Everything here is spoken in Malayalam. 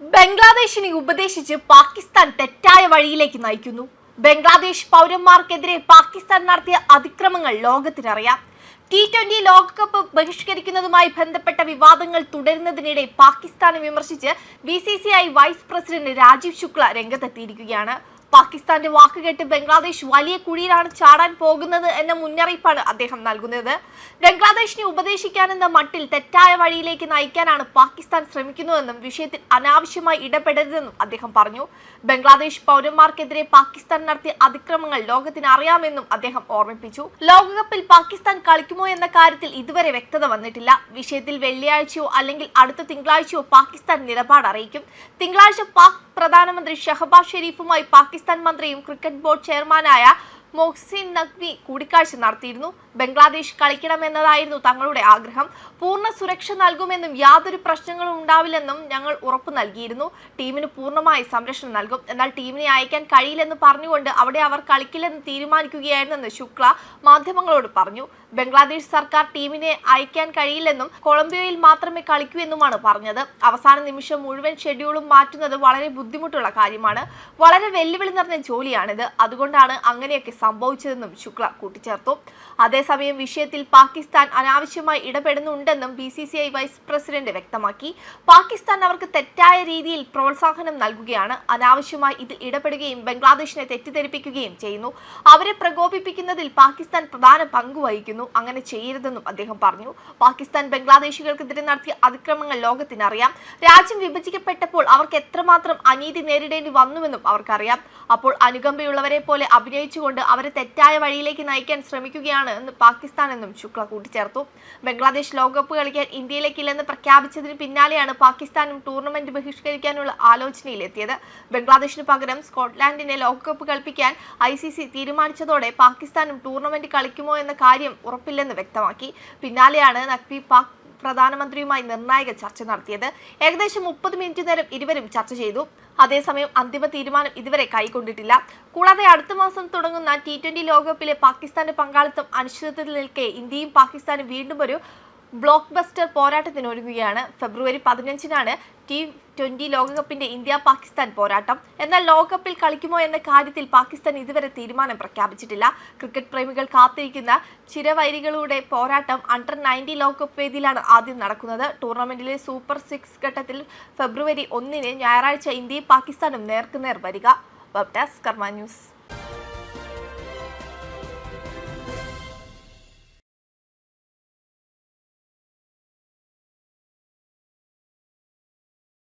ബംഗ്ലാദേശിനെ ഉപദേശിച്ച് പാകിസ്ഥാൻ തെറ്റായ വഴിയിലേക്ക് നയിക്കുന്നു. ബംഗ്ലാദേശ് പൗരന്മാർക്കെതിരെ പാകിസ്ഥാൻ നടത്തിയ അതിക്രമങ്ങൾ ലോകത്തിനറിയാം. ടി ട്വന്റി ലോകകപ്പ് ബഹിഷ്കരിക്കുന്നതുമായി ബന്ധപ്പെട്ട വിവാദങ്ങൾ തുടരുന്നതിനിടെ പാകിസ്ഥാനെ വിമർശിച്ച് B C C I vice president Rajeev Shukla രംഗത്തെത്തിയിരിക്കുകയാണ്. പാകിസ്ഥാന്റെ വാക്കുകേട്ട് ബംഗ്ലാദേശ് വലിയ കുഴിയിലാണ് ചാടാൻ പോകുന്നത് എന്ന മുന്നറിയിപ്പാണ് അദ്ദേഹം നൽകുന്നത്. ബംഗ്ലാദേശിനെ ഉപദേശിക്കാനെന്ന മട്ടിൽ തെറ്റായ വഴിയിലേക്ക് നയിക്കാനാണ് പാകിസ്ഥാൻ ശ്രമിക്കുന്നതെന്നും വിഷയത്തിൽ അനാവശ്യമായി ഇടപെടരുതെന്നും അദ്ദേഹം പറഞ്ഞു. ബംഗ്ലാദേശ് പൗരന്മാർക്കെതിരെ പാകിസ്ഥാൻ നടത്തിയ അതിക്രമങ്ങൾ ലോകത്തിന് അറിയാമെന്നും അദ്ദേഹം ഓർമ്മിപ്പിച്ചു. ലോകകപ്പിൽ പാകിസ്ഥാൻ കളിക്കുമോ എന്ന കാര്യത്തിൽ ഇതുവരെ വ്യക്തത വന്നിട്ടില്ല. വിഷയത്തിൽ വെള്ളിയാഴ്ചയോ അല്ലെങ്കിൽ അടുത്ത തിങ്കളാഴ്ചയോ പാകിസ്ഥാൻ നിലപാട് അറിയിക്കും. തിങ്കളാഴ്ച പാക് പ്രധാനമന്ത്രി ഷഹബാസ് ഷെരീഫുമായി പാകിസ്ഥാൻ മന്ത്രിയും ക്രിക്കറ്റ് ബോർഡ് ചെയർമാനായ മൊഹ്സിൻ നഖ്വി കൂടിക്കാഴ്ച നടത്തിയിരുന്നു. ബംഗ്ലാദേശ് കളിക്കണമെന്നതായിരുന്നു തങ്ങളുടെ ആഗ്രഹം. പൂർണ സുരക്ഷ നൽകുമെന്നും യാതൊരു പ്രശ്നങ്ങളും ഉണ്ടാവില്ലെന്നും ഞങ്ങൾ ഉറപ്പു നൽകിയിരുന്നു. ടീമിന് പൂർണമായി സംരക്ഷണം നൽകും. എന്നാൽ ടീമിനെ അയക്കാൻ കഴിയില്ലെന്ന് പറഞ്ഞുകൊണ്ട് അവിടെ അവർ കളിക്കില്ലെന്ന് തീരുമാനിക്കുകയായിരുന്നെന്ന് ശുക്ല മാധ്യമങ്ങളോട് പറഞ്ഞു. ബംഗ്ലാദേശ് സർക്കാർ ടീമിനെ അയക്കാൻ കഴിയില്ലെന്നും കൊളംബിയയിൽ മാത്രമേ കളിക്കൂ എന്നുമാണ് പറഞ്ഞത്. അവസാന നിമിഷം മുഴുവൻ ഷെഡ്യൂളും മാറ്റുന്നത് വളരെ ബുദ്ധിമുട്ടുള്ള കാര്യമാണ്. വളരെ വെല്ലുവിളി നിറഞ്ഞ ജോലിയാണിത്. അതുകൊണ്ടാണ് അങ്ങനെയൊക്കെ സംഭവിച്ചതെന്നും ശുക്ല കൂട്ടിച്ചേർത്തു. അതേസമയം വിഷയത്തിൽ പാകിസ്ഥാൻ അനാവശ്യമായി ഇടപെടുന്നുണ്ടെന്നും B C C I vice president വ്യക്തമാക്കി. പാകിസ്ഥാൻ അവർക്ക് തെറ്റായ രീതിയിൽ പ്രോത്സാഹനം നൽകുകയാണ്. അനാവശ്യമായി ഇതിൽ ഇടപെടുകയും ബംഗ്ലാദേശിനെ തെറ്റിദ്ധരിപ്പിക്കുകയും ചെയ്യുന്നു. അവരെ പ്രകോപിപ്പിക്കുന്നതിൽ പാകിസ്ഥാൻ പ്രധാന പങ്ക് വഹിക്കുന്നു. അങ്ങനെ ചെയ്യരുതെന്നും അദ്ദേഹം പറഞ്ഞു. പാകിസ്ഥാൻ ബംഗ്ലാദേശികൾക്കെതിരെ നടത്തിയ അതിക്രമങ്ങൾ ലോകത്തിനറിയാം. രാജ്യം വിഭജിക്കപ്പെട്ടപ്പോൾ അവർക്ക് എത്രമാത്രം അനീതി നേരിടേണ്ടി വന്നുവെന്നും അവർക്കറിയാം. അപ്പോൾ അനുകമ്പയുള്ളവരെ പോലെ അഭിനയിച്ചുകൊണ്ട് അവരെ തെറ്റായ വഴിയിലേക്ക് നയിക്കാൻ ശ്രമിക്കുകയാണ് എന്ന് പാകിസ്ഥാൻ എന്നും ശുക്ല കൂട്ടിച്ചേർത്തു. ബംഗ്ലാദേശ് ലോകകപ്പ് കളിക്കാൻ ഇന്ത്യയിലേക്കില്ലെന്ന് പ്രഖ്യാപിച്ചതിന് പിന്നാലെയാണ് പാകിസ്ഥാനും ടൂർണമെന്റ് ബഹിഷ്കരിക്കാനുള്ള ആലോചനയിലെത്തിയത്. ബംഗ്ലാദേശിന് പകരം സ്കോട്ട്ലാൻഡിനെ ലോകകപ്പ് കളിപ്പിക്കാൻ ഐ സി സി തീരുമാനിച്ചതോടെ പാകിസ്ഥാനും ടൂർണമെന്റ് കളിക്കുമോ എന്ന കാര്യം ഉറപ്പില്ലെന്ന് വ്യക്തമാക്കി. പിന്നാലെയാണ് നഖ്വി പാക് പ്രധാനമന്ത്രിയുമായി നിർണായക ചർച്ച നടത്തിയത്. ഏകദേശം മുപ്പത് മിനിറ്റ് നേരം ഇരുവരും ചർച്ച ചെയ്തു. അതേസമയം അന്തിമ തീരുമാനം ഇതുവരെ കൈക്കൊണ്ടിട്ടില്ല. കൂടാതെ അടുത്ത മാസം തുടങ്ങുന്ന ടി ട്വന്റി ലോകകപ്പിലെ പാകിസ്ഥാന്റെ പങ്കാളിത്തം അനിശ്ചിതത്വത്തിൽ നിൽക്കെ ഇന്ത്യയും പാകിസ്ഥാനും വീണ്ടും ഒരു ബ്ലോക്ക് ബസ്റ്റർ പോരാട്ടത്തിനൊരുങ്ങുകയാണ്. ഫെബ്രുവരി പതിനഞ്ചിനാണ് ടി ട്വന്റി ലോകകപ്പിന്റെ ഇന്ത്യ പാകിസ്ഥാൻ പോരാട്ടം. എന്നാൽ ലോകകപ്പിൽ കളിക്കുമോ എന്ന കാര്യത്തിൽ പാകിസ്ഥാൻ ഇതുവരെ തീരുമാനം പ്രഖ്യാപിച്ചിട്ടില്ല. ക്രിക്കറ്റ് പ്രേമികൾ കാത്തിരിക്കുന്ന ചിരവൈരികളുടെ പോരാട്ടം അണ്ടർ നയന്റി ലോകകപ്പ് വേദിയിലാണ് ആദ്യം നടക്കുന്നത്. ടൂർണമെന്റിലെ സൂപ്പർ സിക്സ് ഘട്ടത്തിൽ ഫെബ്രുവരി ഒന്നിന് ഞായറാഴ്ച ഇന്ത്യയും പാകിസ്ഥാനും നേർക്കുനേർ വരിക. വെബ് കർമ്മ ന്യൂസ്